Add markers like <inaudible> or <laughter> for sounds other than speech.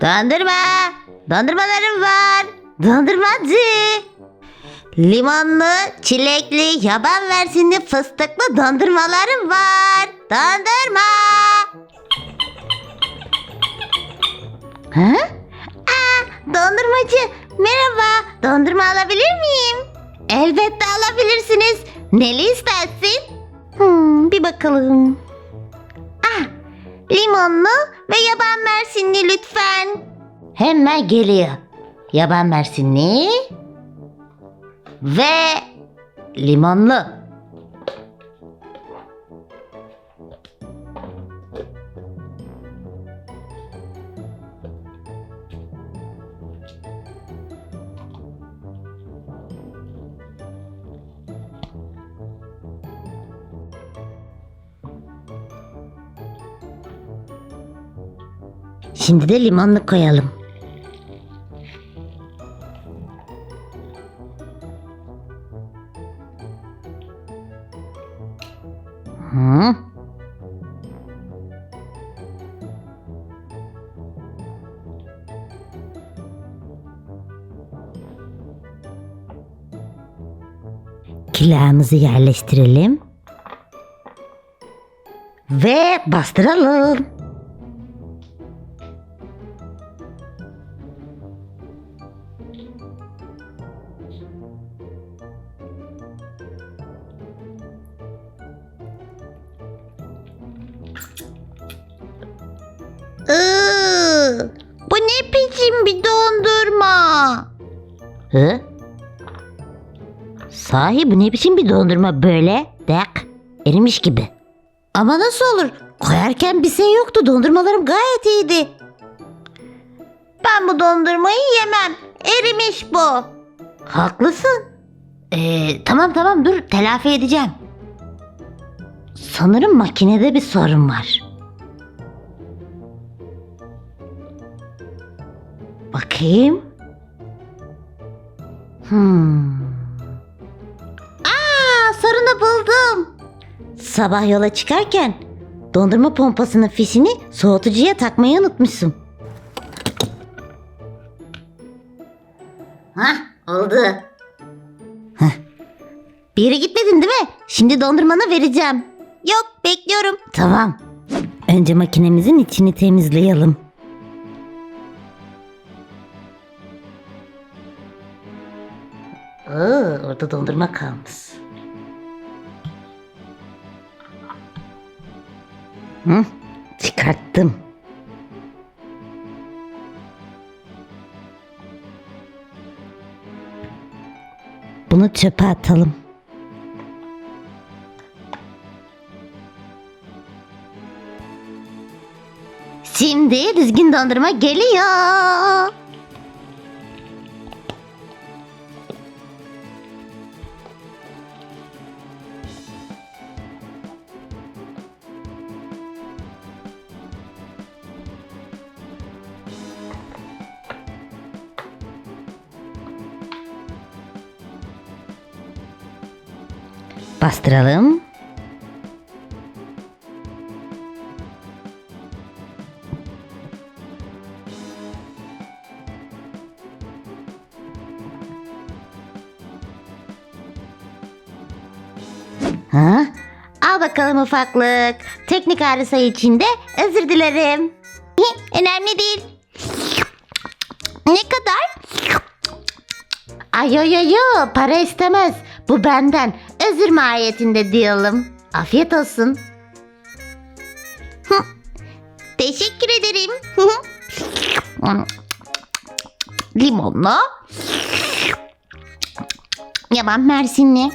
Dondurma. Dondurmalarım var. Dondurmacı. Limonlu, çilekli, yaban versinli, fıstıklı dondurmalarım var. Dondurma. Ha? Aa, dondurmacı. Merhaba. Dondurma alabilir miyim? Elbette alabilirsiniz. Neli istersin? Hmm, bir bakalım. Ah, limonlu ve yaban mersinli lütfen. Hemen geliyor. Yaban mersinli ve limonlu. Şimdi de limonlu koyalım. Hı? Külahımızı yerleştirelim. Ve bastıralım. Biçim bir dondurma? Hı? Sahi bu ne biçim bir dondurma böyle? Dek, erimiş gibi. Ama nasıl olur? Koyarken bir şey yoktu. Dondurmalarım gayet iyiydi. Ben bu dondurmayı yemem. Erimiş bu. Haklısın. Ee, tamam tamam dur telafi edeceğim. Sanırım makinede bir sorun var. Bakayım. Hmm. Aa, sorunu buldum. Sabah yola çıkarken dondurma pompasının fişini soğutucuya takmayı unutmuşsun. Hah, oldu. Hah. Bir yere gitmedin değil mi? Şimdi dondurmanı vereceğim. Yok, bekliyorum. Tamam. Önce makinemizin içini temizleyelim. Aa, orada dondurma kalmış. Hı, çıkarttım. Bunu çöpe atalım. Şimdi düzgün dondurma geliyor. Bastıralım. Ha? Al bakalım ufaklık. Teknik arıza için de özür dilerim. <laughs> Önemli değil. Ne kadar? Ay yo yo yo para istemez. Bu benden. Özür mahiyetinde diyelim. Afiyet olsun. <laughs> Teşekkür ederim. <laughs> Limonlu. Yaban mersinli.